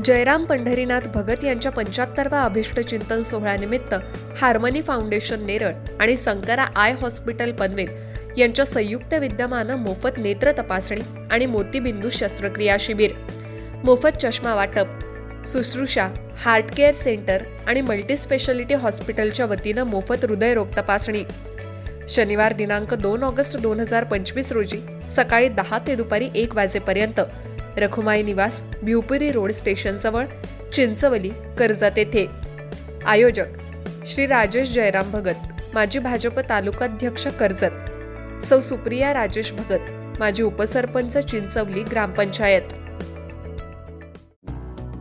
जयराम पंढरीनाथ भगत यांच्या पंच्याहत्तरवा अभिष्टचिंतन सोहळ्यानिमित्त हार्मनी फाउंडेशन नेरळ आणि संकरा आय हॉस्पिटल पनवेल यांच्या संयुक्त विद्यमानं मोफत नेत्र तपासणी आणि मोतीबिंदू शस्त्रक्रिया शिबिर मोफत चष्मा वाटप सुश्रूषा हार्ट केअर सेंटर आणि मल्टीस्पेशालिटी हॉस्पिटलच्या वतीनं मोफत हृदयरोग तपासणी. शनिवार दिनांक दोन ऑगस्ट दोन हजार पंचवीस रोजी सकाळी दहा ते दुपारी एक वाजेपर्यंत रखुमाई निवास भिवपुरी रोड स्टेशनजवळ चिंचवली कर्जत येथे. आयोजक श्री राजेश जयराम भगत माजी भाजप तालुकाध्यक्ष कर्जत. सौ सुप्रिया राजेश भगत माजी उपसरपंच चिंचवली ग्रामपंचायत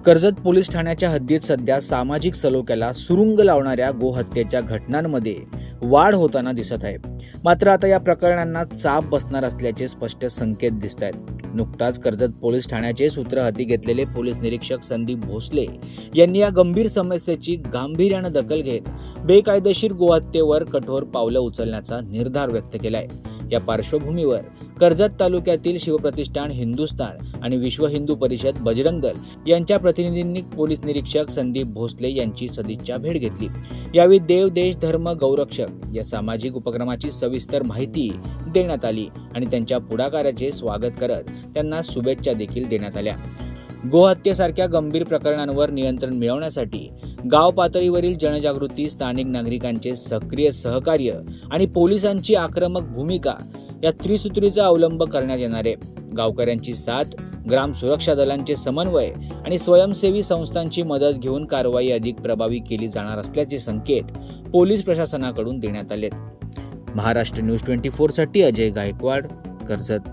कर्जत पोलीस ठाण्याच्या हद्दीत सध्या सामाजिक सलोख्याला सुरुंग लावणाऱ्या गोहत्येच्या घटनांमध्ये वाढ होताना दिसत आहे. मात्र आता या प्रकरणांना चाप बसणार असल्याचे स्पष्ट संकेत दिसत आहेत नुकताच कर्जत पोलीस ठाण्याचे सूत्र हाती घेतलेले पोलीस निरीक्षक संदीप भोसले यांनी या गंभीर समस्येची गांभीर्यानं दखल घेत बेकायदेशीर गोहत्येवर कठोर पावलं उचलण्याचा निर्धार व्यक्त केलाय. या पार्श्वभूमीवर कर्जत तालुक्यातील शिवप्रतिष्ठान हिंदुस्थान आणि विश्व हिंदू परिषद बजरंग दल यांच्या प्रतिनिधींनी पोलीस निरीक्षक संदीप भोसले यांची सदिच्छा भेट घेतली. यावेळी देव देश धर्म गौरक्षक या सामाजिक उपक्रमाची सविस्तर माहिती देण्यात आली आणि त्यांच्या पुढाकाराचे स्वागत करत त्यांना शुभेच्छा देखील देण्यात आल्या. गोहत्येसारख्या गंभीर प्रकरणांवर नियंत्रण मिळवण्यासाठी गाव पातळीवरील जनजागृती स्थानिक नागरिकांचे सक्रिय सहकार्य आणि पोलिसांची आक्रमक भूमिका या त्रिसूत्रीचा अवलंब करण्यात येणार आहे. गावकऱ्यांची साथ ग्राम सुरक्षा दलांचे समन्वय आणि स्वयंसेवी संस्थांची मदत घेऊन कारवाई अधिक प्रभावी केली जाणार असल्याचे संकेत पोलीस प्रशासनाकडून देण्यात आलेत. महाराष्ट्र न्यूज ट्वेंटी फोरसाठी अजय गायकवाड कर्जत.